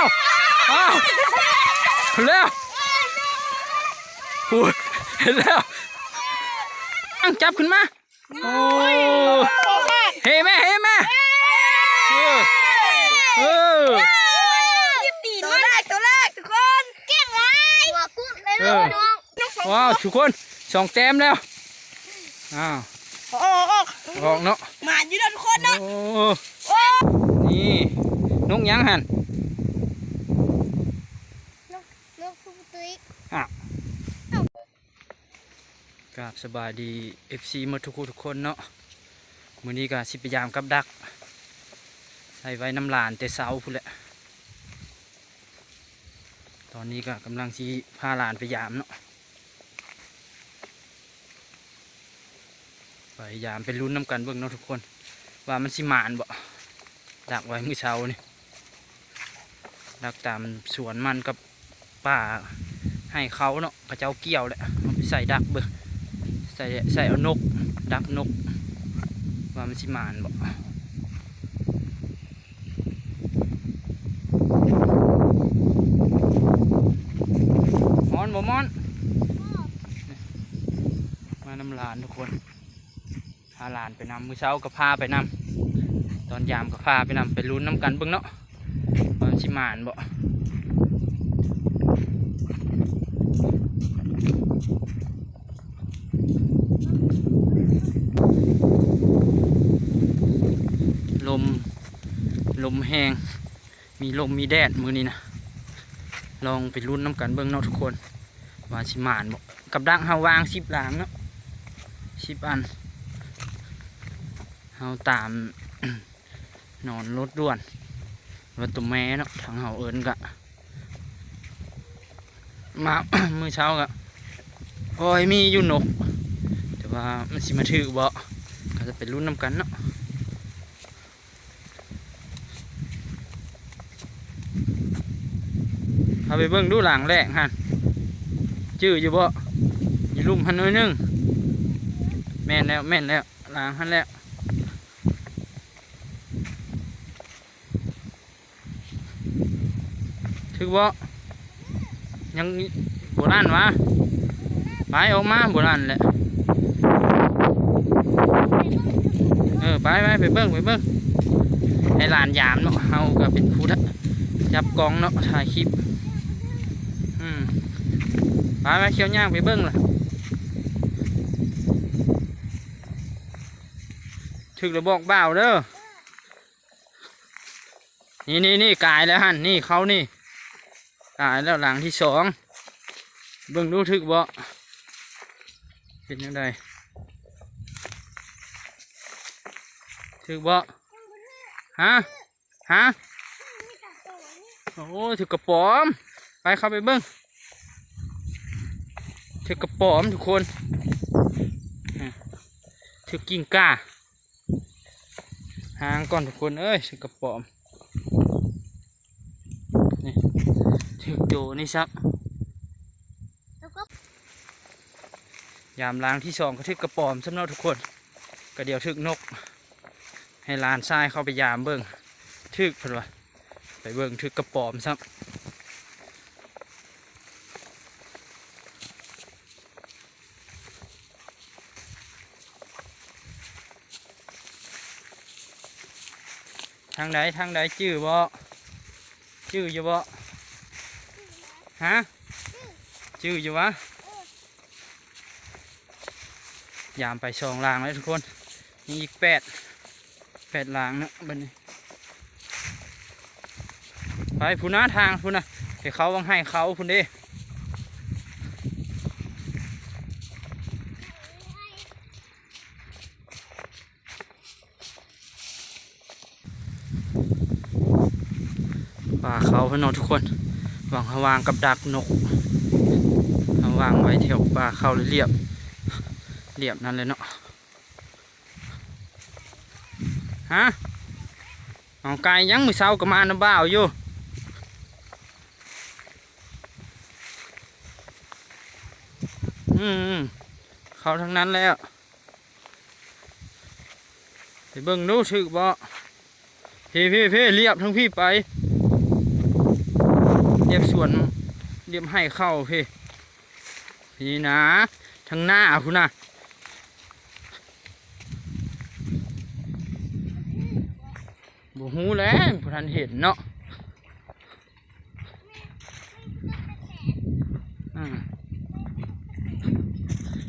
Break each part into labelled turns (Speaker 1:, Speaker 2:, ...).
Speaker 1: แล้วอ้าวแล้วโอ้ยเห็นแล้วอังจับขึ้นมาโอ้เฮ้แม่เฮ้แม่เออเออ
Speaker 2: ยิบตีนตัวแรกตัวแรกทุกคนเก่งไรหัวกุ้งเลย
Speaker 1: เออว้าวทุกคนสองแต้มแล้วอ้าว
Speaker 2: โอ้โอ้
Speaker 1: ออกเนาะ
Speaker 2: หมาอยู่นะทุกคนเนาะ
Speaker 1: โอ้
Speaker 2: โอ้
Speaker 1: นี่นกยังหัน
Speaker 2: ลูกฟุ๊กตุ้ย
Speaker 1: กราบสบายดี FC มาทุกคนทุกคนเนาะมื้อนี้ก็สิพยายามกับดักใส่ไว้น้ำลานแต่เช้าพุ่นแหละ ตอนนี้ก็กำลังสิพาหลานไปยามเนาะไปยามไปลุ้นน้ำกันเบิ่งเนาะทุกคน ว่ามันสิหมานบ่ดักไว้มื้อเช้านี่ดักตามสวนมันกับป่าให้เขาเนาะเขาเจ้าเกี่ยวแหละเอาไปใส่ดักเบิ่ง ส่ใส่เอานก ดักนก ว่ามันสิมานบ่มอนบ่มอน มานำหลานทุกคนพาหลานไปนำมือเช้าก็พาไปนำตอนยามก็พาไปนำไปลุ้นน้ำกันเบิ่งเนาะว่ามันสิมานบ่ลม ล มแห้งมีลมมีแดดมือนี้นะลองไปลุ้นน้ำกันเบิ่งเนาะทุกคนว่าสิมานบ่กับดักเฮาวางสิบหลางเนาะสิบอันเฮาตามนอนรถด่วนรถตัวแม่เนาะทางเฮาเอิญกะมามือเช้ากะโอ้ยมีอยู่นก แต่ว่ามันสิมาถือบ่ก็จะไปลุ้นน้ำกันเนาะ เอาไปเบิ่งดูหลังแรกฮะจื้ออยู่บ่อยู่ลุ่มหันน้อยนึงแม่นแล้วแม่นแล้วหล้างหันแล้วถึกบ่ยังโบราณวะไปออกมาโบราณแหละเออไปไปไปเบิ้งไปเบิ้งให้หลานยามเนาะเฮาก็เป็นผู้ทะจับกล้องเนาะถ่ายคลิป ไปไปเขียวย่างไปเบิ้งล่ะถึกระบอกเบาวเด้อ นี่นี่นี่กายแล้วฮันนี่เขานี่กายแล้วหลังที่สอง เบิ้งดูถึกบ่เป็นยังไงถึกบ่ฮะ ฮะ โอ้ถึกกระป๋อม ไปเข้าไปเบิ้ง ถือกระป๋อมทุกคนถือกิ่งก้าหางก่อนทุกคนเอ้ยถือกระป๋อมนี่ถือโจนี่ซับยามล้างที่สองก็ถือกระป๋อมสำหรับทุกคนก็เดี๋ยวถือนก ให้ลานทรายเข้าไปยามเบิ่งถืกเพิ่นวะไปเบิ่งถือกระป๋อมซับางใดทางใดจื้อบ่จื้ออยู่บ่ฮะจื้ออยู่วะยามไปสองลางแล้วทุกคนมีอีกแปดแปดลางนะบันนี้ไปพูน้าทางพูนะเดี๋ยวเขาวังให้เขาพูนด้ป่าเขา พี่น้องทุกคนวางวางกับดักนกวางไว้แถวป่าเขาเรียบเรียบนั่นเลยเนาะฮะเอาไก่ยังมือเช้าก็มาน้ำบ่าวอยู่อืมเขาทั้งนั้นแล้วไปเบิ่งดูชื่อบ่พี่พี่พี่เรียบทั้งพี่ไป เรียบสวนเรียบให้เข้าพี่พี่นะทางหน้าคุณนะบ่ฮู้แล้วผู้ทันเห็นเนาะ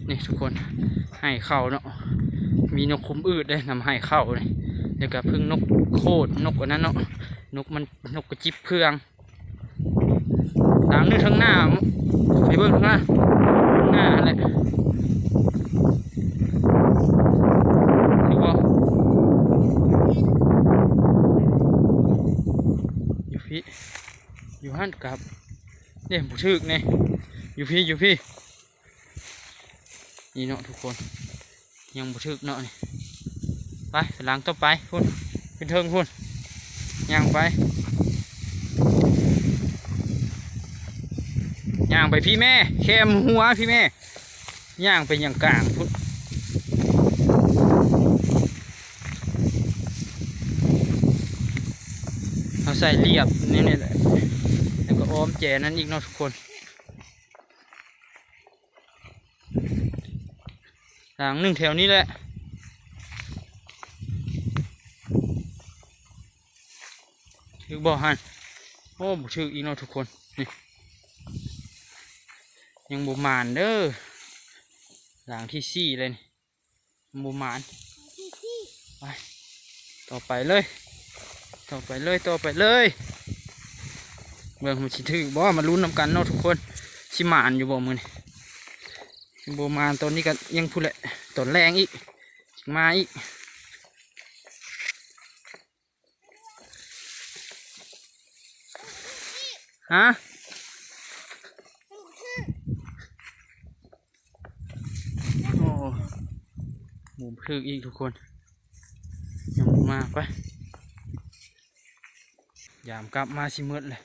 Speaker 1: นี่ทุกคนให้เข้าเนาะมีนกคุ้มอืดได้นำให้เข้าเลยเดี๋ยวกับพึ่งนกโคดนกอันนั้นเนาะนกมันนกกระจิบเพือง หลังนึงทางหน้าไปเบิ่งทางหน้าข้งหน้าแหละถือว่าอยู่พี่อยู่หันกับเนี่ยผู้ชึกเนี่ยอยู่พี่อยู่พี่นี่เนาะทุกคน ยังบ่ถึกเนาะนี่ไปหลังต่อไปพุ่นขึ้นเทิงพุ่นย่างไป ย่างไปพี่แม่แคมหัวพี่แม่ย่างไปอย่างกลางพุ่นเอาใส่เรียบนี่นี่แหละแล้วก็อ้อมแจนั้นอีกเนาะทุกคนหลังหนึ่งแถวนี้แหละถือบ่ฮันโอ้บ่ถืออีกเนาะทุกคนนี่ ยังบ่มานเด้อหลังที่สี่เลยนี่บ่มานไปต่อไปเลย ต่อไปเลยต่อไปเลยเบิ่งมันสิถือบ่มาลุ้นนำกันเนาะทุกคนสิมานอยู่บ่มือนี้โบมานตอนนี้ก็ยังพูดแหละตอนแรงอีกมาอีกฮะโอ้ หมูพึกอีกทุกคนยังมากไปยามกลับมาสิมืดเลย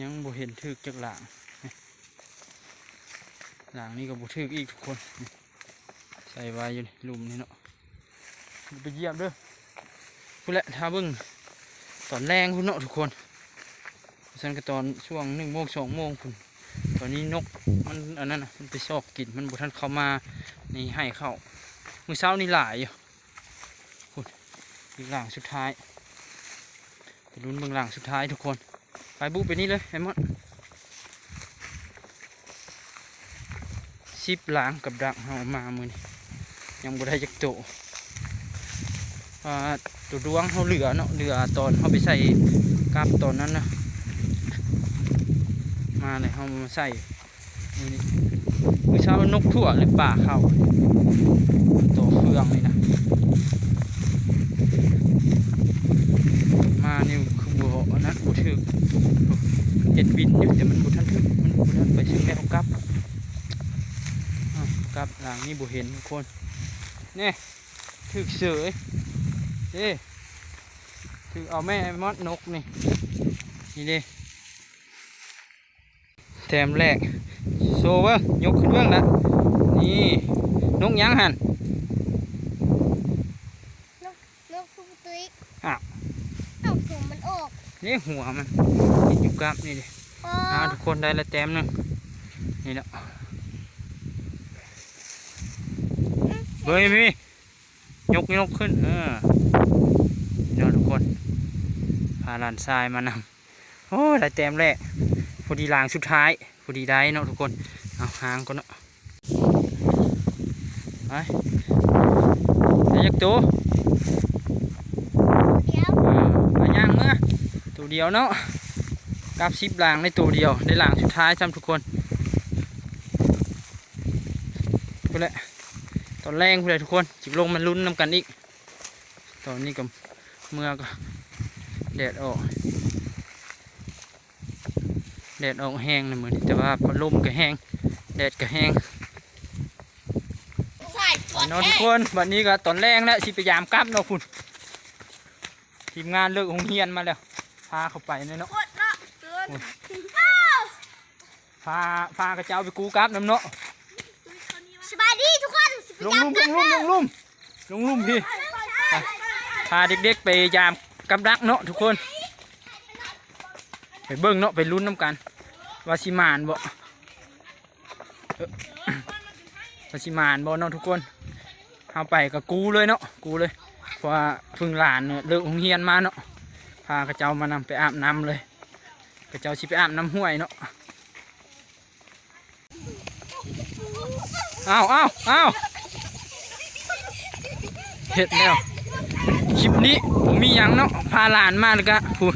Speaker 1: ยังบ่เห็นทึกจากหลังหลังนี้ก็บุทึกอีกทุกคน ใส่ไว้อยู่ลุมนี่เนาะไปเยียบเด้อพูดแหละท้าบิ้งตอนแรงคุณเนาะทุกคนฉันก็ตอนช่วงหนึ่งโมงสองโมงคุณตอนนี้นกมันอันนั้นมันไปซอกกินมันบุทันเข้ามานี่ให้เข้า มือเช้านี่หลายอยู่คุณอีกหลังสุดท้ายไปลุ้นเบื้องหลังสุดท้ายทุกคน ไปบุไปนี่เลยไอ้มดสิบหล้างกับดักเฮามามือนี้ยังบ่ได้จักโตอ่าตัวดวงเฮาเหลือเนาะเหลือตอนเฮาไปใส่กับตอนนั้นนะมาเลยเฮามาใส่มือนี้มือเช้านกทั่วเลยป่าเข้า เฟืองนี่นะมานี่คือบ่อันนั้นบ่ถึกเห็ดบินอยู่แต่มันบ่ทันถึกมันบ่ทันไปถึงแม่ของกับกลับหลังนี่บุเห็นทุกคนนี่ถึกเสยเด้ถึกเอาแม่มอดนกนี่นี่เด้แถมแรกโซเบิ้งยกขึ้นเบิ้งละนี่นกยังหัน
Speaker 2: นกฟูตุ้ย
Speaker 1: อ้าว
Speaker 2: เอ้าถุงมันออก
Speaker 1: นี่หัวมันติดอยู่กับนี่เด้
Speaker 2: อ๋อ
Speaker 1: อ้าวทุกคนได้ละแต้มหนึงนี่แหละเบิ้งพี่ยกยกขึ้นเออเดี๋ยวทุกคนพาหลานทรายมานำโอ้ได้แต้มแรกพอดีลางสุดท้ายพอดีได้เนาะทุกคนเอาหางก่อนเนาะไปได้ยักตัว
Speaker 2: เดี๋ยว
Speaker 1: เออมาย่างเมื่อตัว เดียวเนาะกับชิปลางในตัวเดียวได้ลางสุดท้ายจำทุกคนไปแหละตอนแรงไปเลยทุกคนจิบลงมันลุ้นน้ำกันอีก ตอนนี้ก็เมื่อก็แดดออกแดดออกแห้งนะเหมือนแต่ว่าพัดลมก็แห้งแดดก็แห้ง
Speaker 2: ใส่กด
Speaker 1: เนทุกคนวันนี้ก็ตอนแรงแล้วสิพยายามกลับเนาะคุณทีมงานเลิกโรงเรียนมาแล้ว พาเข้าไปเนาะ
Speaker 2: กดเนาะเกิน
Speaker 1: พาพากระเจ้าไปกู้กลับน้ำเนาะ
Speaker 2: สบายดีทุกคน
Speaker 1: ลงลุ่มลงลุ่มลงลุ่มลงลุ่มพี่พาเด็กๆไปยามกับดักเนาะทุกคน ไปเบิ่งเนาะไปลุ้นน้ำกันว่าสิมานบ่เอ้อว่าสิมานบ่เนาะทุกคนเอาไปกับกูเลยเนาะกูเลยเพราะว่าเพึ่งหลานเนี่ยเลิกโรงเรียนมาเนาะพากระเจ้ามานำไปอาบน้ำเลย กระเจ้าสิไปอาบน้ำห้วยเนาะอ้าวอ้าวอ้าวเห็ดแล้วคลิปนี้ผมมีหยังเนาะพาหลานมาแล้วก็พูด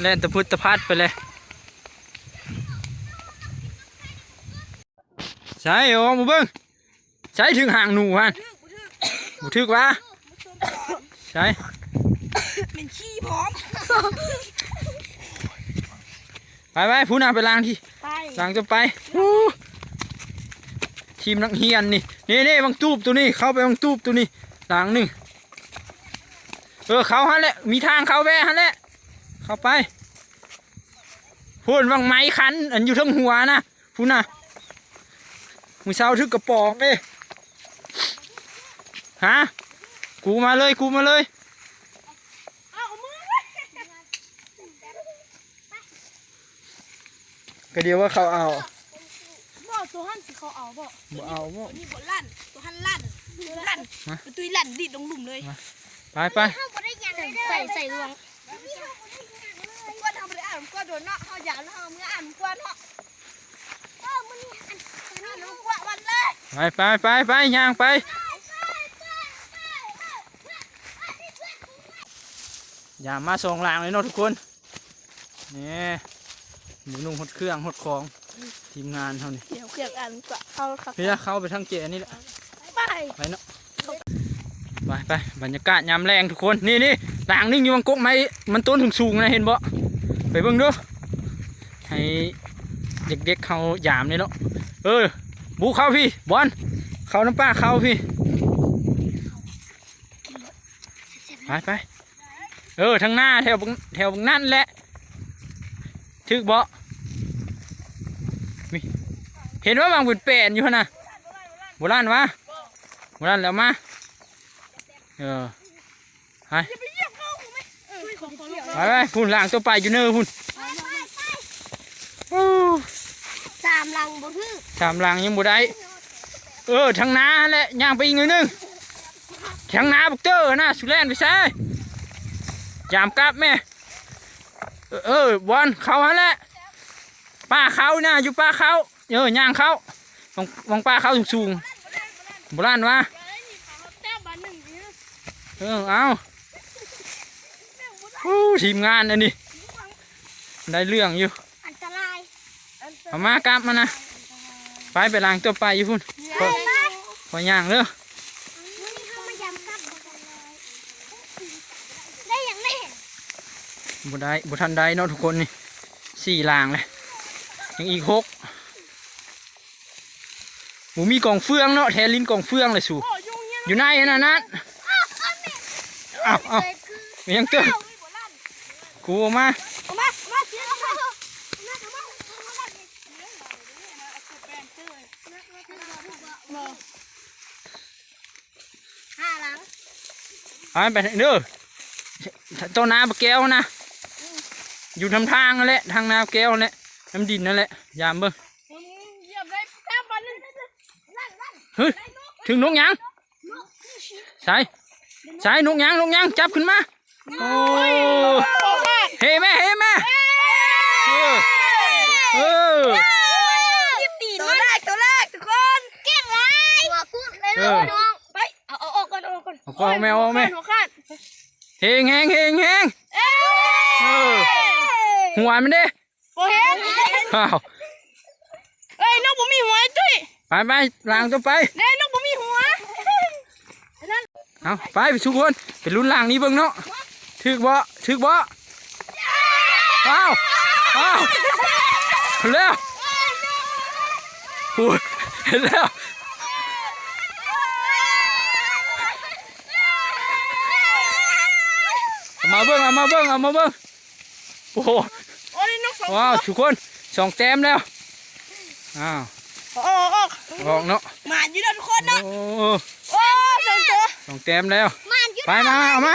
Speaker 1: แล่นตะพุดตะพัดไปเลยใช่โอ้มาเบิ้งใช่ถึงห่างหนูฮันบุทึกวะใช่
Speaker 2: เป็นขี้พร้อม
Speaker 1: ไปไปพูน่ะไปล้างที่
Speaker 2: ไป
Speaker 1: ล้างจะไปอู้ทีมนักเรียนนี่นี่นี่บังตูบตัวนี้ เข้าไปบังตูบตัวนี้ล้างหนึ่งเออเขาฮันแหละมีทางเขาแว่ฮันแหละเข้าไปพูดวังไม้คันอันอยู่ทั้งหัวนะพูดน่ะมือเช้าทึกกระปองเอ้ฮะกูมาเลยกูมาเลย
Speaker 2: เอามือ
Speaker 1: ก็เดียวว่าเขาเอา
Speaker 2: บ่ตัวหันสิเขาเอาบ่
Speaker 1: บ่เอาบ่
Speaker 2: ตัวนี้บ่ลั่นตัวหันลั่นลั่น
Speaker 1: มา
Speaker 2: ตัวตุยลั่นดิดลงหลุมเลย
Speaker 1: ไปไป
Speaker 2: ใส่ใส่รวงกวนทำไปอ่านกวนโดนเนาะเฮาอยากเฮาเมื่ออ่านกวนเนาะเออมื้อนี้อันนี้รู้กว่าวันเลย
Speaker 1: ไปไปไปไปย่างไปอย่ามาส่งลางเลยเนาะทุกคนนี่ หมูนุ่งหดเครื่องหดของ ทีมงานเท่านี้
Speaker 2: เดี๋ยวเครื่องอ่านกว่าเอาครับ
Speaker 1: พี่เข้าไปทางเจนี่แหละ
Speaker 2: ไป
Speaker 1: ไปเนาะไปไปบรรยากาศยามแรงทุกคนนี่นี่ลางนิ่งอยู่บังกกไม้มันต้นถึงสูงนะเห็นบ่ไปเบิ่งดูให้เด็กๆเขายามนี่เนาะเออบูเข้าพี่บอลเข้าน้ำป้าเข้าพี่ไปไปเออทางหน้าแถวบังแถวบังนั่นแหละถึกบ่มี เห็นว่าบางเป็นแปลนอยู่หั่นน่ะโบราณวะโบราณแล้วมาเออไป
Speaker 2: ไปเยี่ยมเขาไหมเออของของลูก
Speaker 1: ไปไปพุ่นล่างตัวไปอยู่เนอพุ่นอู้
Speaker 2: สามลังบ่คือ
Speaker 1: สามล่างยังบ่ได้เออทางนาแหละย่างไปอีกหน่อยหนึงทางนาบักเตอร์นะสุแลนไปใส่ยามกลับแม่เออเออบอลเขาฮะแหละป้าเขานะอยู่ป้าเขา เออย่างเขาวางวางป้าเขาสูงๆโบราณวะ
Speaker 2: แต้มบาหนึ่งนี่
Speaker 1: เออเอาอู้ทีมงานอันนี้ได้เรื่องอยู่
Speaker 2: อันตราย
Speaker 1: เอามากลับมานะไปไปล้างตัวไปอยู่พุ่นพอพอย่างเด้อ
Speaker 2: ได้ยังไม่เห็น
Speaker 1: บุได้บุทันได้เนาะทุกคนนี่สี่ลางเลยยังอีกหก หมูมีกล่องเฟืองเนาะแทนลิ้นกล่องเฟืองเลยสู่
Speaker 2: โอ้ยุ่งยัง
Speaker 1: อยู่ในอันนั้นนั้นอ้าวอ้าวมียังเตือนกูเอามา
Speaker 2: เอามาเอามาเสียเอามาเอามาห้าหลัง
Speaker 1: เอาไปเด้อเจ้านาปลาแก้วนะ อยู่ทำทางนั่นแหละ ทางนาแก้วนั่นแหละ น้ำดินนั่นแหละ ยามเบิ่ง
Speaker 2: เหยียบได้แต้มบอลนึงลั่นลั่น
Speaker 1: เฮ้ยถึงนกยังใส่ใส่นกยังนกยังจับขึ้นมาโอ้เฮ้แม่เฮ้แม่เออเออ
Speaker 2: ยิบตีนตัวแรกตัวแรกทุกคนเก่งไรหัวกุ้งเลย
Speaker 1: เออ
Speaker 2: น้องไปเอาเอาออกก่อนเอาออกก่อน
Speaker 1: เอาก่อนเอาแมวเอาแมว
Speaker 2: หัวขาด
Speaker 1: เฮงเฮงเฮงเฮง
Speaker 2: เอ้ย
Speaker 1: หัวมันเด้
Speaker 2: โอ้เห็น
Speaker 1: อ้าว
Speaker 2: เอ้ยนกผมมีหัวไอ้จุ้ย
Speaker 1: ไปไปล้างตัวไป
Speaker 2: เด้นกผมมีหัว
Speaker 1: เอาไปไปทุกคนไปลุ้นล่างนี้เบิ่งเนาะถึกบ่ถึกบ่อ้าวอ้าวเห็นแล้วโอ้ยเห็นแล้วเอามาเบิ่งเอามาเบิ่งเอามาเบิ่งโอ้โห
Speaker 2: โอ้ยนกสอง
Speaker 1: ว้าวทุกคนสองแต้มแล้วอ้าว
Speaker 2: ออกออก
Speaker 1: ออกเนาะ
Speaker 2: หมานอยู่นะทุกคนเนาะ
Speaker 1: โอ้
Speaker 2: โอ้สองตัว
Speaker 1: สองแต้มแล้ว
Speaker 2: หมานอยู่
Speaker 1: ไปมา เอามา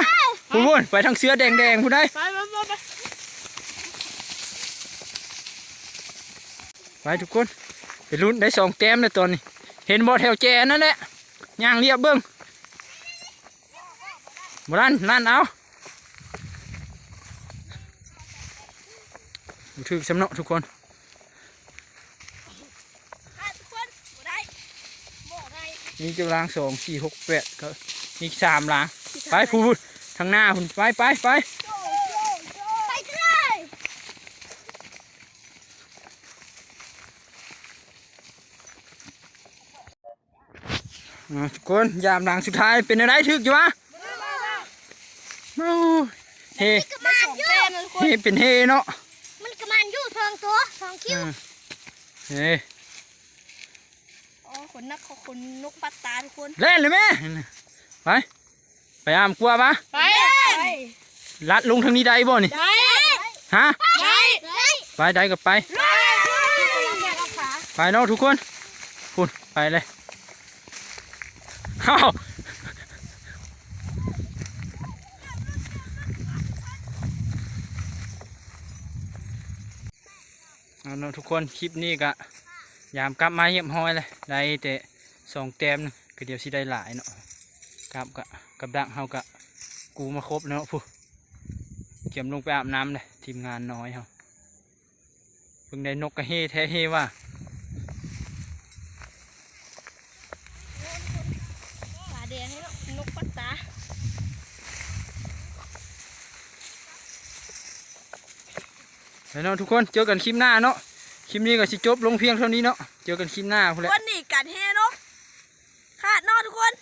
Speaker 1: พูดพูดไปทางเสื้อแดงแดงพูดได้
Speaker 2: ไปไปไปไป
Speaker 1: ทุกคนไปลุ้นได้สองแต้มเลยตอนนี้ เห็นบอแถวแจนั่นแหละย่างเรียบเบิ้งบนั่นนั่นเอาบ่ถึกสำเนาะทุกคน
Speaker 2: อะทุกคนบ่ได้บ่ ได้
Speaker 1: นี่จะล้างสองสี่หกแปดก็มีสามล้างไปพูดทางหน้าคุณไปไปไป
Speaker 2: โจโจโจไปกันเลย
Speaker 1: อ่าทุกคนยามล้างสุดท้ายเป็นอะไรถึกอยู่วะโอ้เฮ
Speaker 2: กระมันสองแต้มนะทุกคน
Speaker 1: เฮเป็นเฮเนาะ
Speaker 2: มันกระมันอยู่ทองตัวทองคิ้ว
Speaker 1: อ่าเฮ
Speaker 2: อ๋อข นนักขอขนนกปัตตาทุกคน
Speaker 1: เล่นเลยแม่ไป ไปอามกลัวปะ
Speaker 2: ไป
Speaker 1: ลัดลงทางนี้ได้บ่นี่
Speaker 2: ได้
Speaker 1: ฮะ
Speaker 2: ได้ได้
Speaker 1: ไปได้ก็ไป
Speaker 2: ได้เอาขา
Speaker 1: ไปเนาะทุกคนพูดไปเลยเข้าเอาเนาะทุกคนคลิปนี้ก็ยามกลับมาเยี่ยมห้อยเลยได้แต่ สองแต้มหนึงก็เดี๋ยวสิได้หลายเนาะกลับกับกับดักเฮากะกูมาครบแล้วเนาะผู้เก็บลงไปอาบน้ำเลยทีมงานน้อยเฮาเพิ่งได้นกกระเฮแท้เฮว่า
Speaker 2: ขาแดงนี่เนาะนกปัตตา
Speaker 1: แล้วเนาะทุกคนเจอกันคลิปหน้าเนาะคลิปนี้ก็สิจบลงเพียงเท่านี้เนาะเจอกันคลิปหน้าพุ่นแหละ
Speaker 2: วันนี้กันเฮเนาะ ค่ะนอนทุกคน